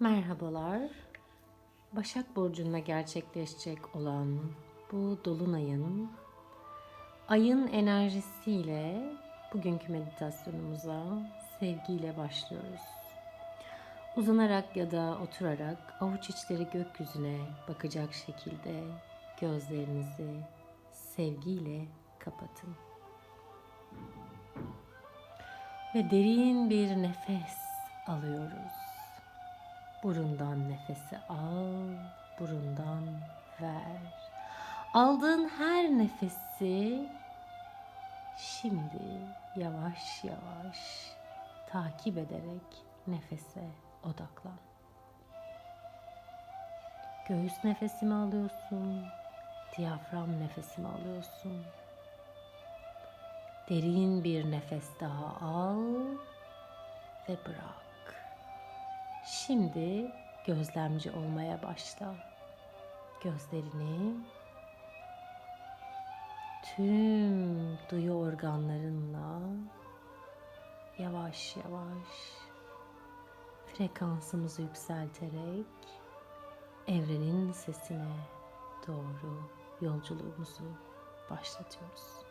Merhabalar. Başak Burcu'nda gerçekleşecek olan bu dolunayın ayın enerjisiyle bugünkü meditasyonumuza sevgiyle başlıyoruz. Uzanarak ya da oturarak avuç içleri gökyüzüne bakacak şekilde gözlerinizi sevgiyle kapatın. Ve derin bir nefes alıyoruz. Burundan nefesi al, burundan ver. Aldığın her nefesi şimdi yavaş yavaş takip ederek nefese odaklan. Göğüs nefesi mi alıyorsun? Diyafram nefesi mi alıyorsun? Derin bir nefes daha al ve bırak. Şimdi gözlemci olmaya başla. Gözlerini tüm duyu organlarınla yavaş yavaş frekansımızı yükselterek evrenin sesine doğru yolculuğumuzu başlatıyoruz.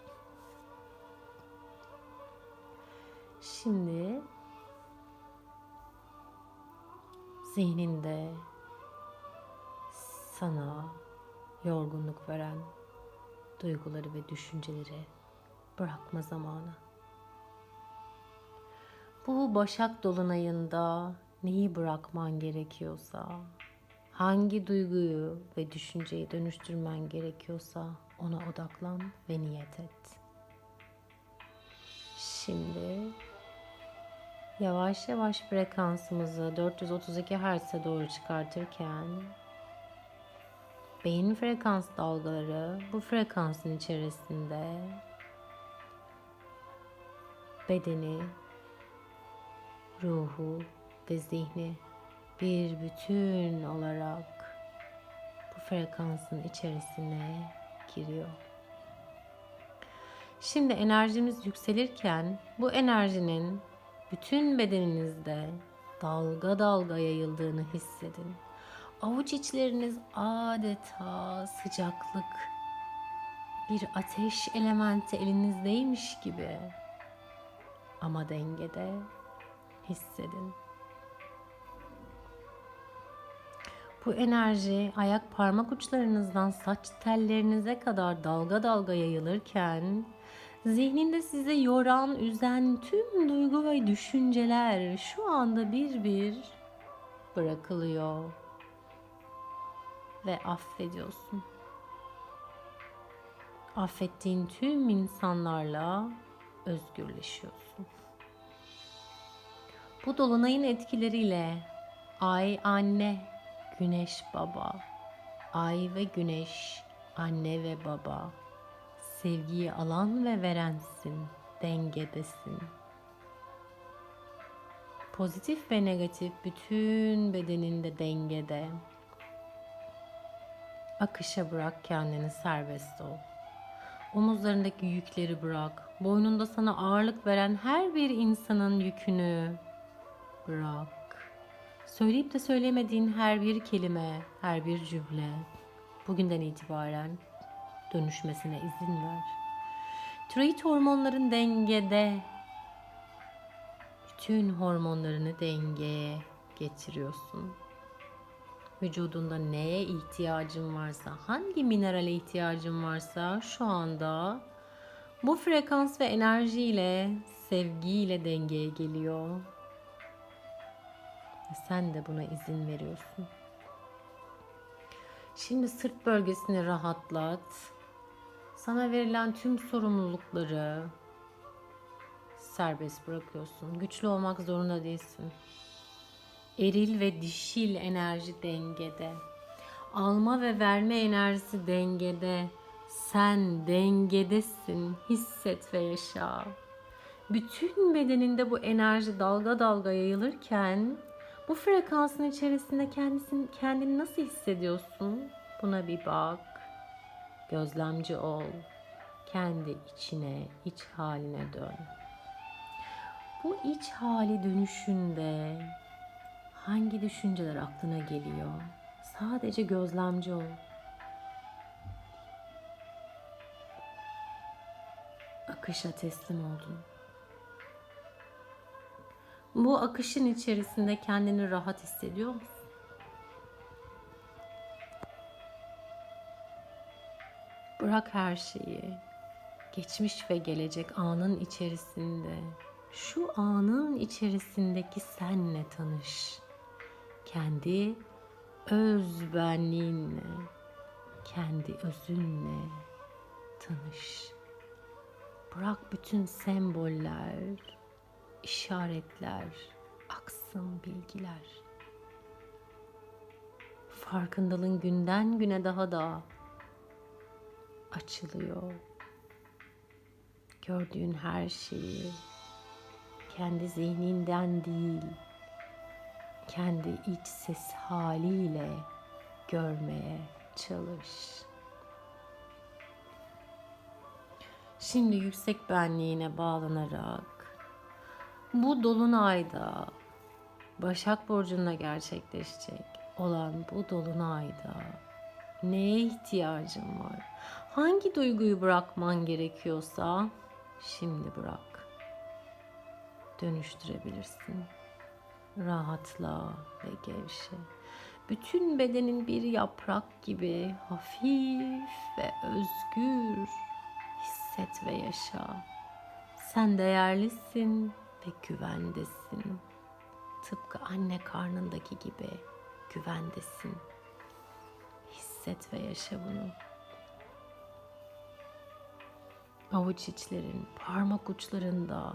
Şimdi zihninde sana yorgunluk veren duyguları ve düşünceleri bırakma zamanı. Bu Başak Dolunay'ında neyi bırakman gerekiyorsa, hangi duyguyu ve düşünceyi dönüştürmen gerekiyorsa ona odaklan ve niyet et. Şimdi yavaş yavaş frekansımızı 432 Hz'e doğru çıkartırken beyin frekans dalgaları bu frekansın içerisinde bedeni, ruhu ve zihni bir bütün olarak bu frekansın içerisine giriyor. Şimdi enerjimiz yükselirken bu enerjinin bütün bedeninizde dalga dalga yayıldığını hissedin. Avuç içleriniz adeta sıcaklık, bir ateş elementi elinizdeymiş gibi ama dengede hissedin. Bu enerji ayak parmak uçlarınızdan saç tellerinize kadar dalga dalga yayılırken zihninde sizi yoran, üzen tüm duygu ve düşünceler şu anda bir bir bırakılıyor ve affediyorsun. Affettiğin tüm insanlarla özgürleşiyorsun. Bu dolunayın etkileriyle ay anne, güneş baba, ay ve güneş anne ve baba, sevgiyi alan ve verensin, dengedesin. Pozitif ve negatif bütün bedeninde dengede. Akışa bırak kendini serbest ol. Omuzlarındaki yükleri bırak. Boynunda sana ağırlık veren her bir insanın yükünü bırak. Söyleyip de söylemediğin her bir kelime, her bir cümle bugünden itibaren dönüşmesine izin ver. Tiroid hormonların dengede. Bütün hormonlarını dengeye getiriyorsun vücudunda neye ihtiyacın varsa, hangi minerale ihtiyacın varsa şu anda bu frekans ve enerjiyle, sevgiyle dengeye geliyor. Sen de buna izin veriyorsun. Şimdi sırt bölgesini rahatlat. Sana verilen tüm sorumlulukları serbest bırakıyorsun. Güçlü olmak zorunda değilsin. Eril ve dişil enerji dengede. Alma ve verme enerjisi dengede. Sen dengedesin. Hisset ve yaşa. Bütün bedeninde bu enerji dalga dalga yayılırken bu frekansın içerisinde kendisini, kendini nasıl hissediyorsun? Buna bir bak. Gözlemci ol. Kendi içine, iç haline dön. Bu iç hali dönüşünde Hangi düşünceler aklına geliyor? Sadece gözlemci ol. Akışa teslim oldun. Bu akışın içerisinde kendini rahat hissediyor musun? Bırak her şeyi. Geçmiş ve gelecek anın içerisinde. Şu anın içerisindeki senle tanış. Kendi öz benliğinle, kendi özünle tanış. Bırak bütün semboller, işaretler, aksın bilgiler. Farkındalığın günden güne daha da açılıyor. Gördüğün her şeyi kendi zihninden değil, kendi iç ses haliyle görmeye çalış. Şimdi yüksek benliğine bağlanarak bu dolunayda Başak Burcu'nda gerçekleşecek olan bu dolunayda neye ihtiyacın var? Hangi duyguyu bırakman gerekiyorsa şimdi bırak. Dönüştürebilirsin. Rahatla ve gevşe. Bütün bedenin bir yaprak gibi hafif ve özgür hisset ve yaşa. Sen değerlisin ve güvendesin. Tıpkı anne karnındaki gibi güvendesin. Hisset ve yaşa bunu. Avuç içlerin, parmak uçlarında,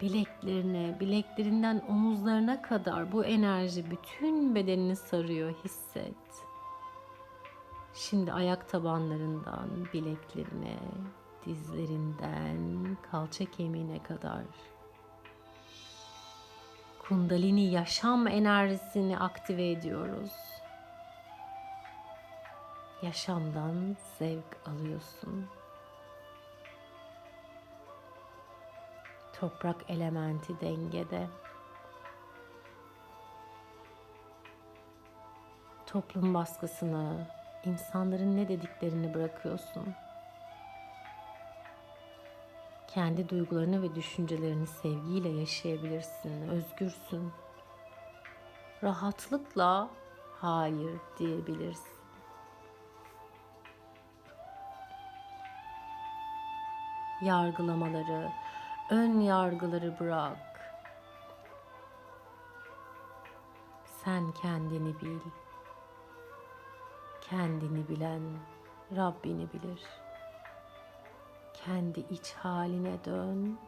bileklerine, bileklerinden omuzlarına kadar bu enerji bütün bedenini sarıyor. Hisset. Şimdi ayak tabanlarından bileklerine, dizlerinden kalça kemiğine kadar Kundalini yaşam enerjisini aktive ediyoruz. Yaşamdan zevk alıyorsun. Toprak elementi dengede. Toplum baskısını, insanların ne dediklerini bırakıyorsun. Kendi duygularını ve düşüncelerini sevgiyle yaşayabilirsin, özgürsün. Rahatlıkla hayır diyebilirsin. Yargılamaları, ön yargıları bırak. Sen kendini bil. Kendini bilen Rabbini bilir. Kendi iç haline dön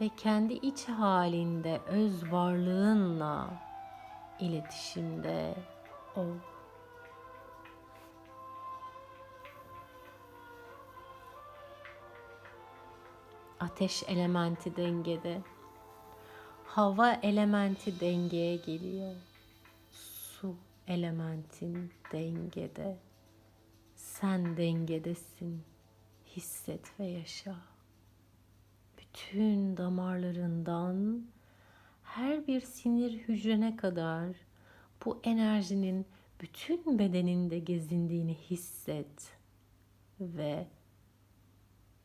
ve kendi iç halinde öz varlığınla iletişimde ol. Ateş elementi dengede. Hava elementi dengeye geliyor. Su elementin dengede. Sen dengedesin. Hisset ve yaşa. Bütün damarlarından her bir sinir hücrene kadar bu enerjinin bütün bedeninde gezindiğini hisset ve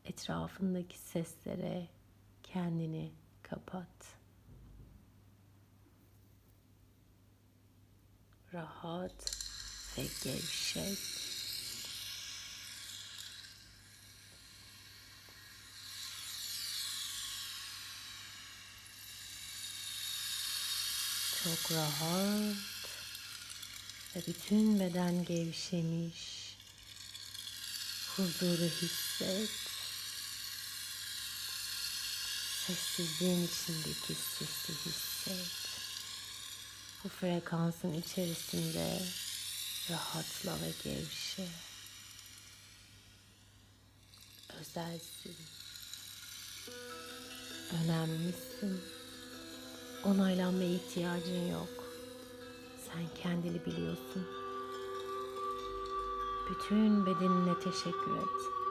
etrafındaki seslere kendini kapat. Rahat ve gevşek. Çok rahat ve bütün beden gevşemiş. Huzuru hisset. Sessizliğin içindeki sesi hisset. Bu frekansın içerisinde rahatla ve gevşe. Özelsin. Önemlisin. Onaylanmaya ihtiyacın yok. Sen kendini biliyorsun. Bütün bedenine teşekkür et.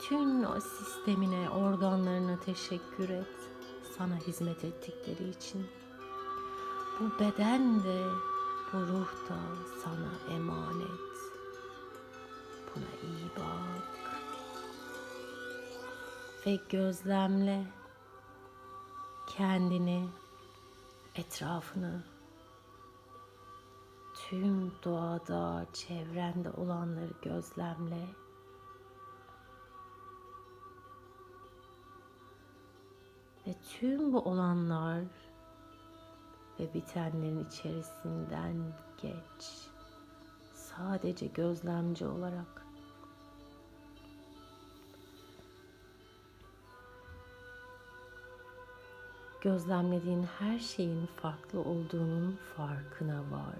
Bütün o sistemine, organlarına teşekkür et. Sana hizmet ettikleri için. Bu beden de bu ruh da sana emanet. Buna iyi bak. Ve gözlemle kendini, etrafını, tüm doğada, çevrende olanları gözlemle. Ve tüm bu olanlar ve bitenlerin içerisinden geç. Sadece gözlemci olarak. Gözlemlediğin her şeyin farklı olduğunun farkına var.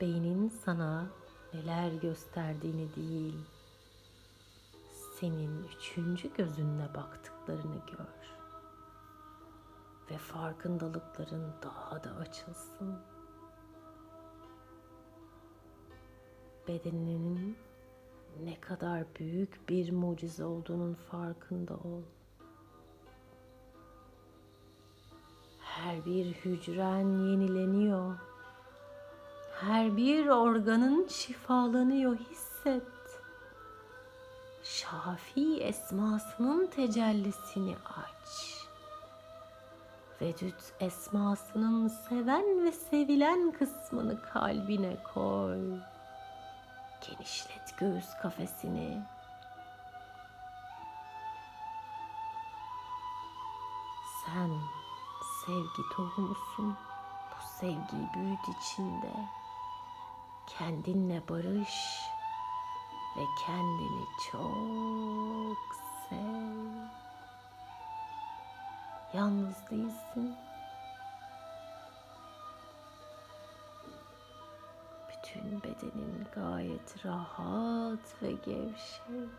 Beynin sana neler gösterdiğini değil, senin üçüncü gözünle baktıklarını gör. Ve farkındalıkların daha da açılsın. Bedeninin ne kadar büyük bir mucize olduğunun farkında ol. Her bir hücren yenileniyor. Her bir organın şifalanıyor hisset. Şafi esmasının tecellisini aç. Vedüt esmasının seven ve sevilen kısmını kalbine koy. Genişlet göğüs kafesini. Sen sevgi tohumusun. Bu sevgiyi büyüt içinde. Kendinle barış ve kendini çok sev. Yalnız değilsin. Bütün bedenin gayet rahat ve gevşek.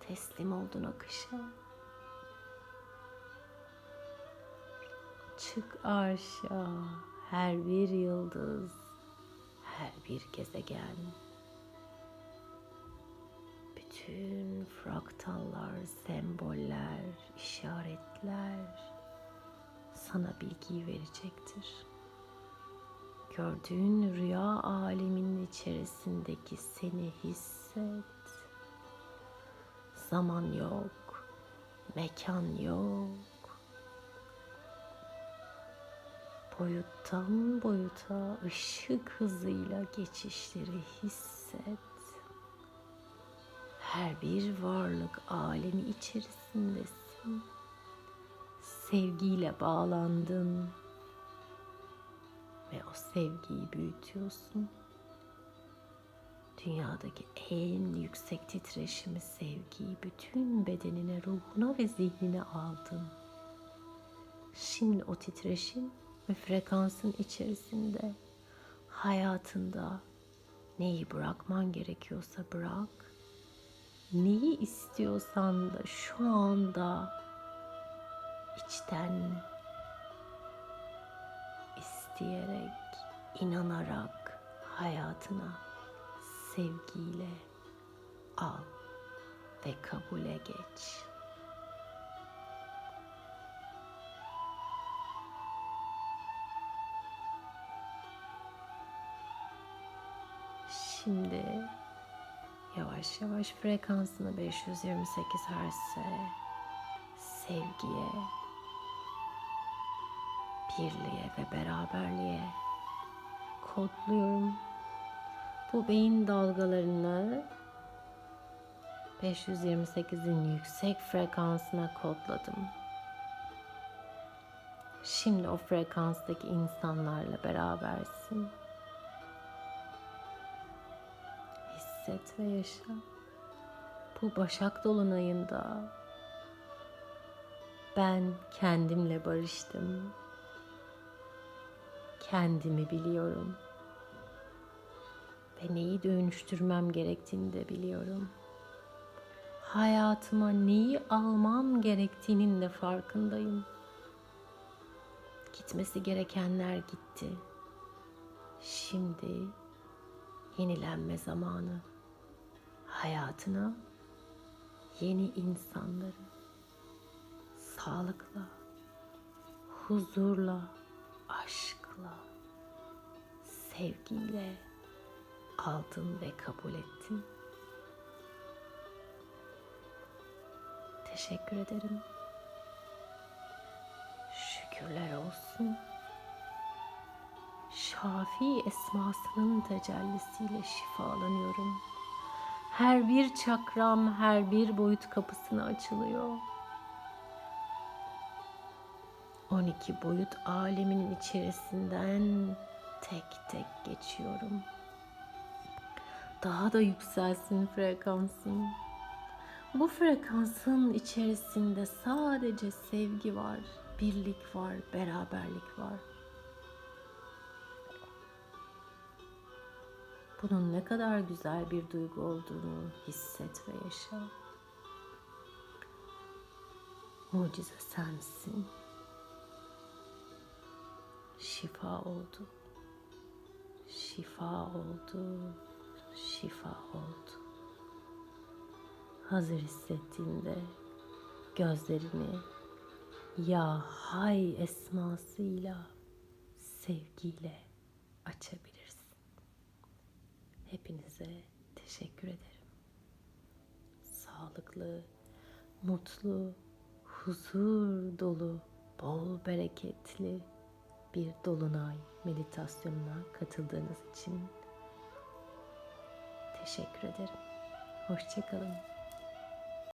Teslim oldun akışa. Çık aşağı her bir yıldız, her bir gezegen. Bütün fraktallar, semboller, işaretler sana bilgiyi verecektir. Gördüğün rüya aleminin içerisindeki seni hisset. Zaman yok, mekan yok. boyuttan boyuta ışık hızıyla geçişleri hisset. Her bir varlık alemi içerisindesin. Sevgiyle bağlandın ve o sevgiyi büyütüyorsun. Dünyadaki en yüksek titreşimi sevgiyi bütün bedenine, ruhuna ve zihnine aldın. Şimdi o titreşim ve frekansın içerisinde hayatında neyi bırakman gerekiyorsa bırak. Neyi istiyorsan da şu anda içten isteyerek, inanarak hayatına sevgiyle al ve kabule geç. Şimdi yavaş yavaş frekansını 528 Hz'e sevgiye, birliğe ve beraberliğe kodluyorum. Bu beyin dalgalarını 528'in yüksek frekansına kodladım. Şimdi o frekanstaki insanlarla berabersin. Hisset ve yaşa. Bu Başak Dolunay'ında ben kendimle barıştım. Kendimi biliyorum. Ve neyi dönüştürmem gerektiğini de biliyorum. Hayatıma neyi almam gerektiğinin de farkındayım. Gitmesi gerekenler gitti. Şimdi yenilenme zamanı hayatına yeni insanları sağlıkla, huzurla, aşkla, sevgiyle aldın ve kabul ettin. Teşekkür ederim. Şükürler olsun. Şafi esmasının tecellisiyle şifalanıyorum. Her bir çakram, her bir boyut kapısına açılıyor. 12 boyut aleminin içerisinden tek tek geçiyorum. Daha da yükselsin frekansın. Bu frekansın içerisinde sadece sevgi var, birlik var, beraberlik var. Bunun ne kadar güzel bir duygu olduğunu hisset ve yaşa. Mucize sensin. Şifa oldu. Şifa oldu. Şifa oldu. Hazır hissettiğinde gözlerini ya hay esmasıyla sevgiyle açabilirsin. Hepinize teşekkür ederim. Sağlıklı, mutlu, huzur dolu, bol bereketli bir dolunay meditasyonuna katıldığınız için teşekkür ederim. Hoşçakalın.